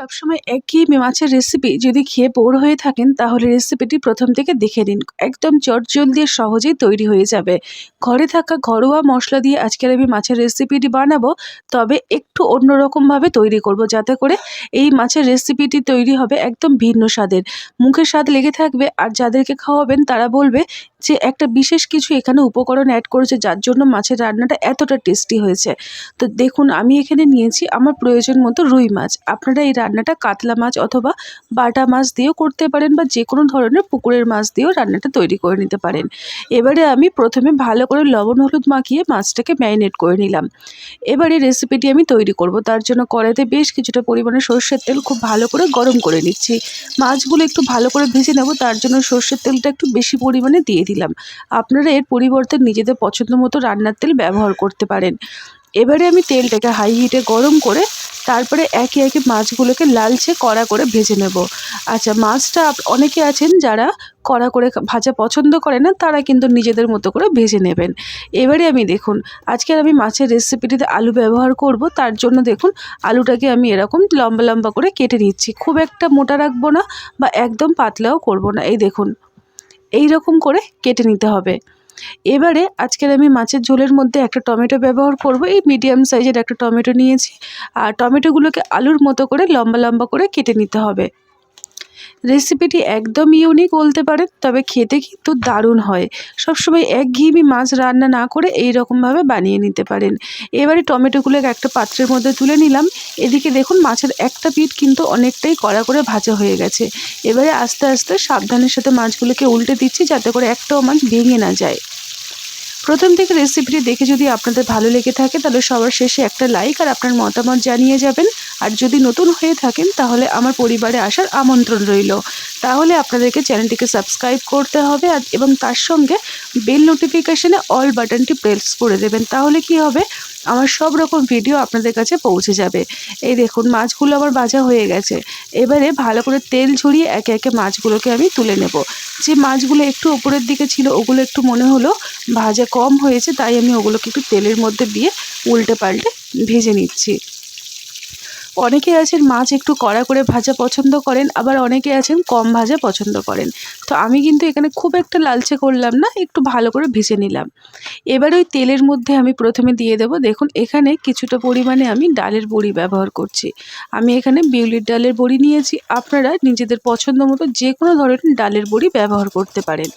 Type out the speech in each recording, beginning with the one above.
সবসময় একই মাছের রেসিপি যদি খেয়ে বোর হয়ে থাকেন, তাহলে রেসিপিটি প্রথম থেকে দেখে নিন। একদম চটজলদি আর সহজেই তৈরি হয়ে যাবে। ঘরে থাকা ঘরোয়া মশলা দিয়ে আজকের আমি মাছের রেসিপিটি বানাবো, তবে একটু অন্যরকমভাবে তৈরি করব যাতে করে এই মাছের রেসিপিটি তৈরি হবে একদম ভিন্ন স্বাদের। মুখে স্বাদ লেগে থাকবে, আর যাদেরকে খাওয়াবেন তারা বলবে যে একটা বিশেষ কিছু এখানে উপকরণ অ্যাড করেছে, যার জন্য মাছের রান্নাটা এতটা টেস্টি হয়েছে। তো দেখুন, আমি এখানে নিয়েছি আমার প্রয়োজন মতো রুই মাছ। আপনারা এই রান্নাটা কাতলা মাছ অথবা বাটা মাছ দিয়েও করতে পারেন বা যে কোনো ধরনের পুকুরের মাছ দিয়েও রান্নাটা তৈরি করে নিতে পারেন। এবারে আমি প্রথমে ভালো করে লবণ হলুদ মাখিয়ে মাছটাকে ম্যারিনেট করে নিলাম। এবারে রেসিপিটি আমি তৈরি করব। তার জন্য কড়াইতে বেশ কিছুটা পরিমাণে সর্ষের তেল খুব ভালো করে গরম করে নিচ্ছি। মাছগুলো একটু ভালো করে ভেজে নেব। তার জন্য সর্ষের তেলটা একটু বেশি পরিমাণে দিয়ে দিলাম। আপনারা এর পরিবর্তে নিজেদের পছন্দ মতো রান্নার তেল ব্যবহার করতে পারেন। এবারে আমি তেলটাকে হাই হিটে গরম করে তারপরে একে একে মাছগুলোকে লালচে কড়া করে ভেজে নেব। আচ্ছা মাছটা অনেকে আছেন যারা কড়া করে ভাজা পছন্দ করে না, তারা কিন্তু নিজেদের মতো করে ভেজে নেবেন। এবারে আমি দেখুন, আজকের আমি মাছের রেসিপিটিতে আলু ব্যবহার করব। তার জন্য দেখুন, আলুটাকে আমি এরকম লম্বা লম্বা করে কেটে নিচ্ছি। খুব একটা মোটা রাখব না বা একদম পাতলাও করব না। এই দেখুন এই রকম করে কেটে নিতে হবে। এবারে আজকের আমি মাছের ঝোলের মধ্যে একটা টমেটো ব্যবহার করব। এই মিডিয়াম সাইজের একটা টমেটো নিয়েছি। আর টমেটোগুলোকে আলুর মতো করে লম্বা লম্বা করে কেটে নিতে হবে। রেসিপিটি একদম ইউনিক বলতে পারেন, তবে খেতে কিন্তু দারুণ হয়। সবসময় এক একঘেয়েমি মাছ রান্না না করে এই রকমভাবে বানিয়ে নিতে পারেন। এবারে টমেটোগুলোকে একটা পাত্রের মধ্যে তুলে নিলাম। এদিকে দেখুন, মাছের একটা পিঠ কিন্তু অনেকটাই কড়া করে ভাজা হয়ে গেছে। এবারে আস্তে আস্তে সাবধানের সাথে মাছগুলোকে উল্টে দিচ্ছি, যাতে করে একটাও মাছ ভেঙে না যায়। প্রথম থেকে রেসিপিটি দেখে যদি আপনাদের ভালো লেগে থাকে, তাহলে সবার শেষে একটা লাইক আর আপনার মতামত জানিয়ে যাবেন। আর যদি নতুন হয়ে থাকেন, তাহলে আমার পরিবারে আসার আমন্ত্রণ রইল। তাহলে আপনাদেরকে চ্যানেলটিকে সাবস্ক্রাইব করতে হবে আর এবং তার সঙ্গে বেল নোটিফিকেশানে অল বাটনটি প্রেস করে দেবেন। তাহলে কি হবে? আমার সব রকম ভিডিও আপনাদের কাছে পৌঁছে যাবে। এই দেখুন, মাছগুলো আমার ভাজা হয়ে গেছে। এবারে ভালো করে তেল ঝরিয়ে একে একে মাছগুলোকে আমি তুলে নেব। যে মাছগুলো একটু ওপরের দিকে ছিল, ওগুলো একটু মনে হলো ভাজা কম হয়েছে, তাই আমি ওগুলোকে একটু তেলের মধ্যে দিয়ে উল্টে পাল্টে ভেজে নিচ্ছি। অনেকে আছেন মাছ একটু কড়া করে ভাজা পছন্দ করেন, আবার অনেকে আছেন কম ভাজা পছন্দ করেন। তো আমি কিন্তু এখানে খুব একটা লালচে করলাম না, একটু ভালো করে ভেজে নিলাম। এবার ওই তেলের মধ্যে আমি প্রথমে দিয়ে দেবো, দেখুন এখানে কিছুটা পরিমাণে আমি ডালের বড়ি ব্যবহার করছি। আমি এখানে বিউলির ডালের বড়ি নিয়েছি, আপনারা নিজেদের পছন্দ মতো যে কোনো ধরনের ডালের বড়ি ব্যবহার করতে পারেন।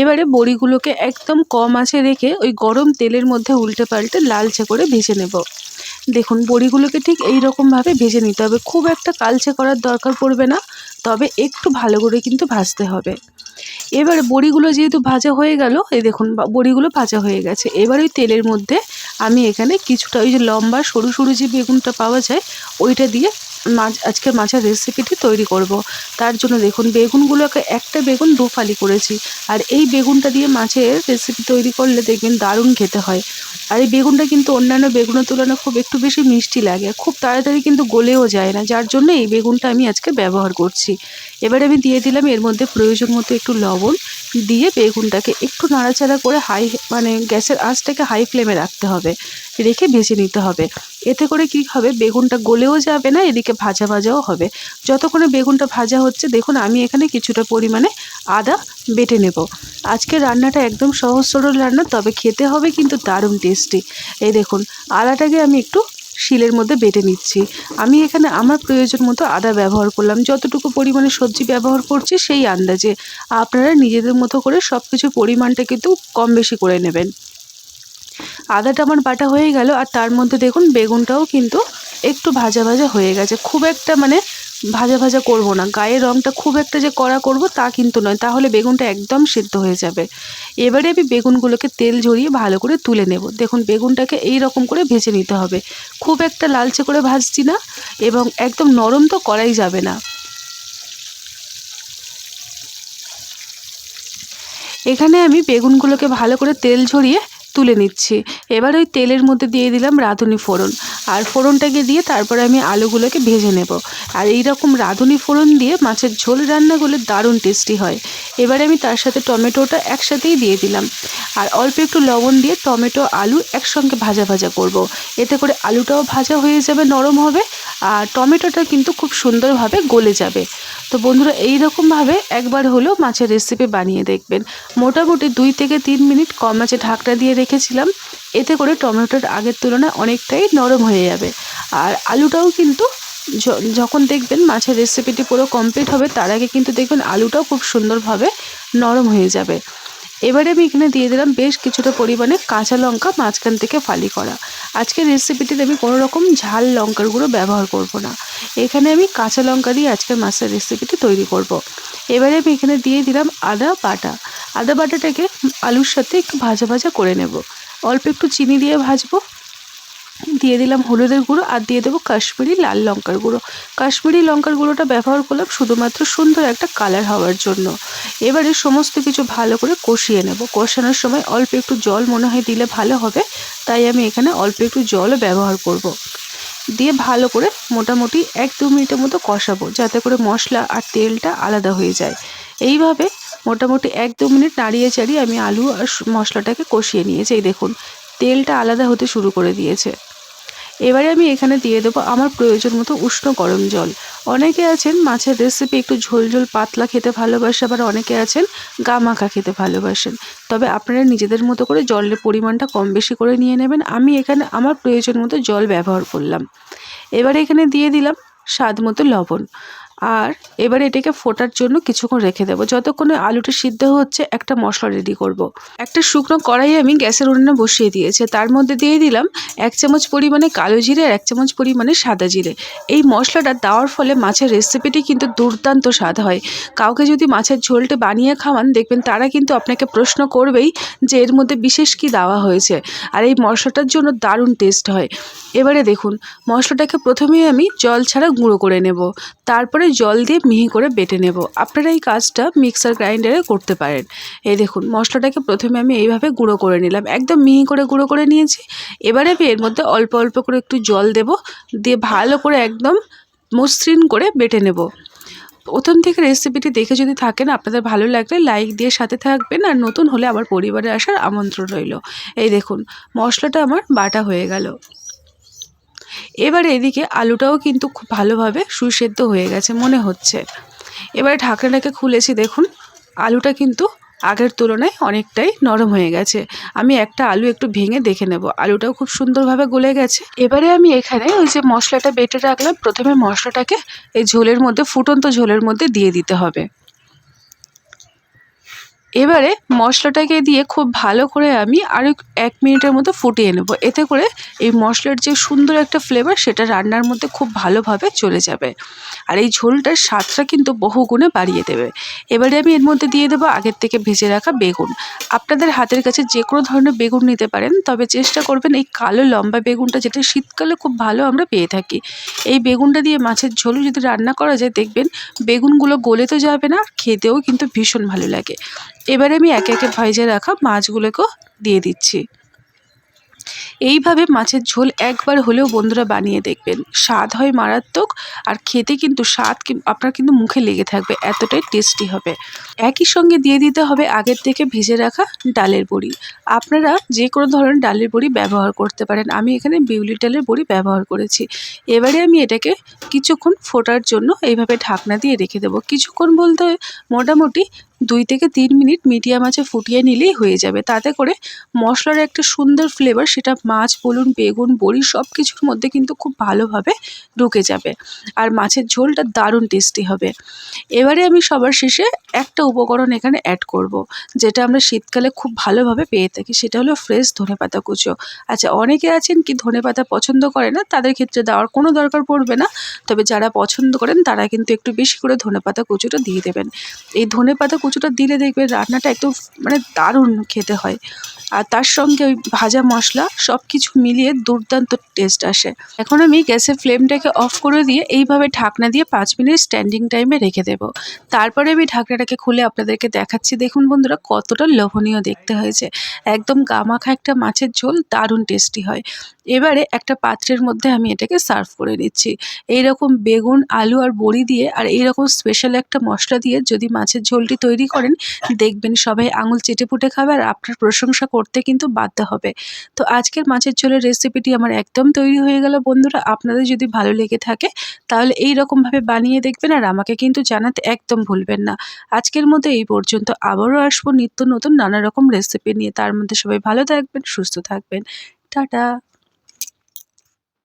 এবারে বড়িগুলোকে একদম কম আঁচে রেখে ওই গরম তেলের মধ্যে উল্টে পাল্টে লালচে করে ভেজে নেব। দেখুন, বড়িগুলোকে ঠিক এই রকমভাবে ভেজে নিতে হবে। খুব একটা কালচে করার দরকার পড়বে না, তবে একটু ভালো করে কিন্তু ভাজতে হবে। এবারে বড়িগুলো যেহেতু ভাজা হয়ে গেল, এই দেখুন বড়িগুলো ভাজা হয়ে গেছে। এবার ওই তেলের মধ্যে আমি এখানে কিছুটা ওই যে লম্বা সরু সরু যে বেগুনটা পাওয়া যায়, ওইটা দিয়ে মাছ, আজকের মাছের রেসিপিটি তৈরি করব। তার জন্য দেখুন, বেগুনগুলোকে একটা বেগুন দু ফালি করেছি। আর এই বেগুনটা দিয়ে মাছের রেসিপি তৈরি করলে দেখবেন দারুণ খেতে হয়। আর এই বেগুনটা কিন্তু অন্যান্য বেগুনের তুলনায় খুব একটু বেশি মিষ্টি লাগে। খুব তাড়াতাড়ি কিন্তু গলেও যায় না। যার জন্য এই বেগুনটা আমি আজকে ব্যবহার করছি। এবারে আমি দিয়ে দিলাম এর মধ্যে প্রয়োজন মতো একটু লবণ দিয়ে বেগুনটাকে একটু নাড়াচাড়া করে হাই মানে গ্যাসের আঁচটাকে হাই ফ্লেমে রাখতে হবে। রেখে ভেজে নিতে হবে। এতে করে কি হবে? বেগুনটা গলেও যাবে না, এদিকে ভাজা ভাজাও হবে। যতক্ষণে বেগুনটা ভাজা হচ্ছে, দেখুন আমি এখানে কিছুটা পরিমাণে আদা বেটে নেব। আজকের রান্নাটা একদম সহজ সরল রান্না, তবে খেতে হবে কিন্তু দারুণ টেস্টি। এই দেখুন, আদাটাকে আমি একটু শিলের মধ্যে বেটে নিচ্ছি। আমি এখানে আমার প্রয়োজন মতো আদা ব্যবহার করলাম। যতটুকু পরিমাণে সবজি ব্যবহার করছি, সেই আন্দাজে। আপনারা নিজেদের মতো করে সব কিছু পরিমাণটা কিন্তু কম বেশি করে নেবেন। আদাটা আমার বাটা হয়ে গেল, আর তার মধ্যে দেখুন, বেগুনটাও কিন্তু একটু ভাজা ভাজা হয়ে গেছে। খুব একটা মানে ভাজা ভাজা করব না। গায়ের রঙটা খুব একটা যে কড়া করব তা কিন্তু নয়। তাহলে বেগুনটা একদম সিদ্ধ হয়ে যাবে। এবারে আমি বেগুনগুলোকে তেল ঝরিয়ে ভালো করে তুলে নেব। দেখুন, বেগুনটাকে এই রকম করে ভেজে নিতে হবে। খুব একটা লালচে করে ভাজছি না এবং একদম নরম তো করাই যাবে না। এখানে আমি বেগুনগুলোকে ভালো করে তেল ঝরিয়ে তুলে নিচ্ছি। এবার ওই তেলের মধ্যে দিয়ে দিলাম রাঁধুনি ফোড়ন। আর ফোড়নটাকে দিয়ে তারপরে আমি আলুগুলোকে ভেজে নেব। আর এই রকম রাঁধুনি ফোড়ন দিয়ে মাছের ঝোল রান্নাগুলো দারুণ টেস্টি হয়। এবারে আমি তার সাথে টমেটোটা একসাথেই দিয়ে দিলাম। আর অল্প একটু লবণ দিয়ে টমেটো, আলু একসঙ্গে ভাজা ভাজা করব। এতে করে আলুটাও ভাজা হয়ে যাবে, নরম হবে। আর টমেটোটা কিন্তু খুব সুন্দরভাবে গলে যাবে। তো বন্ধুরা এই রকমভাবে একবার হলেও মাছের রেসিপি বানিয়ে দেখবেন। মোটামুটি দুই থেকে তিন মিনিট কম আছে ঢাকটা দিয়ে রেখেছিলাম, এতে করে টমেটোর আগের তুলনায় অনেকটাই নরম হয়ে যাবে। আর আলুটাও কিন্তু যখন দেখবেন মাছের রেসিপিটি পুরো কমপ্লিট হবে, তার আগে কিন্তু দেখবেন আলুটাও খুব সুন্দরভাবে নরম হয়ে যাবে। এবারে আমি এখানে দিয়ে দিলাম বেশ কিছুটা পরিমাণে কাঁচা লঙ্কা, মাঝখান থেকে ফালি করা। আজকের রেসিপিটিতে আমি কোনো রকম ঝাল লঙ্কার গুঁড়ো ব্যবহার করব না। এখানে আমি কাঁচা লঙ্কা দিয়ে আজকের মাছের রেসিপিটি তৈরি করব। এবারে আমি এখানে দিয়ে দিলাম আদা বাটা। আদা বাটাটাকে আলুর সাথে একটু ভাজা ভাজা করে নেব। অল্প একটু চিনি দিয়ে ভাজবো। দিয়ে দিলাম হলুদের গুঁড়ো আর দিয়ে দেবো কাশ্মীরি লাল লঙ্কার গুঁড়ো। কাশ্মীরি লঙ্কার গুঁড়োটা ব্যবহার করলাম শুধুমাত্র সুন্দর একটা কালার হওয়ার জন্য। এবারে সমস্ত কিছু ভালো করে কষিয়ে নেব। কষানোর সময় অল্প একটু জল মনে হয় দিলে ভালো হবে, তাই আমি এখানে অল্প একটু জলও ব্যবহার করব। দিয়ে ভালো করে মোটামুটি এক দু মিনিটের মতো কষাবো, যাতে করে মশলা আর তেলটা আলাদা হয়ে যায়। এইভাবে মোটামুটি এক দু মিনিট নাড়িয়ে চাড়িয়ে আমি আলু আর মশলাটাকে কষিয়ে নিয়েছি। এই দেখুন, তেলটা আলাদা হতে শুরু করে দিয়েছে। এবারে আমি এখানে দিয়ে দেবো আমার প্রয়োজন মতো উষ্ণ গরম জল। অনেকে আছেন মাছের রেসিপি একটু ঝোল ঝোল, পাতলা খেতে ভালোবাসে আবার অনেকে আছেন গা মাখা খেতে ভালোবাসেন। তবে আপনারা নিজেদের মতো করে জলের পরিমাণটা কম বেশি করে নিয়ে নেবেন। আমি এখানে আমার প্রয়োজন মতো জল ব্যবহার করলাম। এবারে এখানে দিয়ে দিলাম স্বাদ মতো লবণ। আর এবারে এটাকে ফোটার জন্য কিছুক্ষণ রেখে দেবো। যতক্ষণে আলুটা সিদ্ধ হচ্ছে, একটা মশলা রেডি করব। একটা শুকনো কড়াই আমি গ্যাসের উনুনে বসিয়ে দিয়েছে। তার মধ্যে দিয়ে দিলাম এক চামচ পরিমাণে কালো জিরে আর এক চামচ পরিমাণে সাদা জিরে। এই মশলাটা দেওয়ার ফলে মাছের রেসিপিটি কিন্তু দুর্দান্ত স্বাদ হয়। কাউকে যদি মাছের ঝোলটা বানিয়ে খাওয়ান, দেখবেন তারা কিন্তু আপনাকে প্রশ্ন করবেই যে এর মধ্যে বিশেষ কি দেওয়া হয়েছে। আর এই মশলাটার জন্য দারুণ টেস্ট হয়। এবারে দেখুন, মশলাটাকে প্রথমেই আমি জল ছাড়া গুঁড়ো করে নেব। তারপরে জল দিয়ে মিহি করে বেটে নেব। আপনারা এই কাজটা মিক্সার গ্রাইন্ডারে করতে পারেন। এই দেখুন, মশলাটাকে প্রথমে আমি এইভাবে গুঁড়ো করে নিলাম। একদম মিহি করে গুঁড়ো করে নিয়েছি। এবারে আমি এর মধ্যে অল্প অল্প করে একটু জল দেব। দিয়ে ভালো করে একদম মসৃণ করে বেটে নেব। প্রথম থেকে রেসিপিটি দেখে যদি থাকেন, আপনাদের ভালো লাগলে লাইক দিয়ে সাথে থাকবেন। আর নতুন হলে আমার পরিবারে আসার আমন্ত্রণ রইল। এই দেখুন, মশলাটা আমার বাটা হয়ে গেল। এবারে এদিকে আলুটাও কিন্তু খুব ভালোভাবে সুসেদ্ধ হয়ে গেছে মনে হচ্ছে। এবারে ঢাকনাটাকে খুলেছি, দেখুন, আলুটা কিন্তু আগের তুলনায় অনেকটাই নরম হয়ে গেছে। আমি একটা আলু একটু ভেঙে দেখে নেব। আলুটাও খুব সুন্দরভাবে গলে গেছে। এবারে আমি এখানে ওই যে মশলাটা বেটে রাখলাম, প্রথমে মশলাটাকে এই ঝোলের মধ্যে, ফুটন্ত ঝোলের মধ্যে দিয়ে দিতে হবে। এবারে মশলাটাকে দিয়ে খুব ভালো করে আমি আরও এক মিনিটের মতো ফুটিয়ে নেব। এতে করে এই মশলার যে সুন্দর একটা ফ্লেভার সেটা রান্নার মধ্যে খুব ভালোভাবে চলে যাবে। আর এই ঝোলটার স্বাদটা কিন্তু বহুগুণে বাড়িয়ে দেবে। এবারে আমি এর মধ্যে দিয়ে দেবো আগের থেকে ভেজে রাখা বেগুন। আপনাদের হাতের কাছে যে কোনো ধরনের বেগুন নিতে পারেন, তবে চেষ্টা করবেন এই কালো লম্বা বেগুনটা, যেটা শীতকালে খুব ভালো আমরা পেয়ে থাকি। এই বেগুনটা দিয়ে মাছের ঝোলও যদি রান্না করা যায়, দেখবেন বেগুনগুলো গলে তো যাবে না, খেতেও কিন্তু ভীষণ ভালো লাগে। এবারে আমি একে একে ভেজে রাখা মাছগুলোকেও দিয়ে দিচ্ছি। এইভাবে মাছের ঝোল একবার হলেও বন্ধুরা বানিয়ে দেখবেন। স্বাদ হয় মারাত্মক আর খেতে কিন্তু স্বাদ আপনার কিন্তু মুখে লেগে থাকবে, এতটাই টেস্টি হবে। একই সঙ্গে দিয়ে দিতে হবে আগের থেকে ভেজে রাখা ডালের বড়ি। আপনারা যে কোনো ধরনের ডালের বড়ি ব্যবহার করতে পারেন। আমি এখানে বিউলি ডালের বড়ি ব্যবহার করেছি। এবারে আমি এটাকে কিছুক্ষণ ফোটার জন্য এইভাবে ঢাকনা দিয়ে রেখে দেবো। কিছুক্ষণ বলতে মোটামুটি দুই থেকে তিন মিনিট মিডিয়াম আঁচে ফুটিয়ে নিলেই হয়ে যাবে। তাতে করে মশলার একটা সুন্দর ফ্লেভার সেটা মাছ, বলুন, বেগুন, বড়ি সব কিছুর মধ্যে কিন্তু খুব ভালোভাবে ঢুকে যাবে। আর মাছের ঝোলটা দারুণ টেস্টি হবে। এবারে আমি সবার শেষে একটা উপকরণ এখানে অ্যাড করব। যেটা আমরা শীতকালে খুব ভালোভাবে পেয়ে থাকি, সেটা হলো ফ্রেশ ধনেপাতা কুচো। আচ্ছা অনেকে আছেন কি ধনেপাতা পছন্দ করে না? তাদের ক্ষেত্রে দেওয়ার কোনো দরকার পড়বে না। তবে যারা পছন্দ করেন, তারা কিন্তু একটু বেশি করে ধনেপাতা কুচোটা দিয়ে দেবেন। এই ধনেপাতা কুচো কিছুটা দিলে দেখবে রান্নাটা একদম মানে দারুণ খেতে হয়। আর তার সঙ্গে ওই ভাজা মশলা সব কিছু মিলিয়ে দুর্দান্ত টেস্ট আসে। এখন আমি গ্যাসের ফ্লেমটাকে অফ করে দিয়ে এইভাবে ঢাকনা দিয়ে পাঁচ মিনিট স্ট্যান্ডিং টাইমে রেখে দেব। তারপরে আমি ঢাকনাটাকে খুলে আপনাদেরকে দেখাচ্ছি। দেখুন বন্ধুরা, কতটা লোভনীয় দেখতে হয়েছে। একদম গামাখা একটা মাছের ঝোল, দারুণ টেস্টি হয়। এবারে একটা পাত্রের মধ্যে আমি এটাকে সার্ভ করে নিচ্ছি এইরকম বেগুন, আলু আর বড়ি দিয়ে আর এইরকম স্পেশাল একটা মশলা দিয়ে যদি মাছের ঝোলটি তৈরি করেন, দেখবেন সবাই আঙুল চেটে পুটে খাবে আর আপনার প্রশংসা করতে কিন্তু বাধ্য হবে। তো আজকের মাছের ঝোলের রেসিপিটি আমার একদম তৈরি হয়ে গেল বন্ধুরা। আপনাদের যদি ভালো লেগে থাকে, তাহলে এই রকমভাবে বানিয়ে দেখবেন আর আমাকে কিন্তু জানাতে একদম ভুলবেন না। আজকের মতো এই পর্যন্ত। আবারও আসব নিত্য নতুন নানা রকম রেসিপি নিয়ে। তার মধ্যে সবাই ভালো থাকবেন, সুস্থ থাকবেন। টাটা!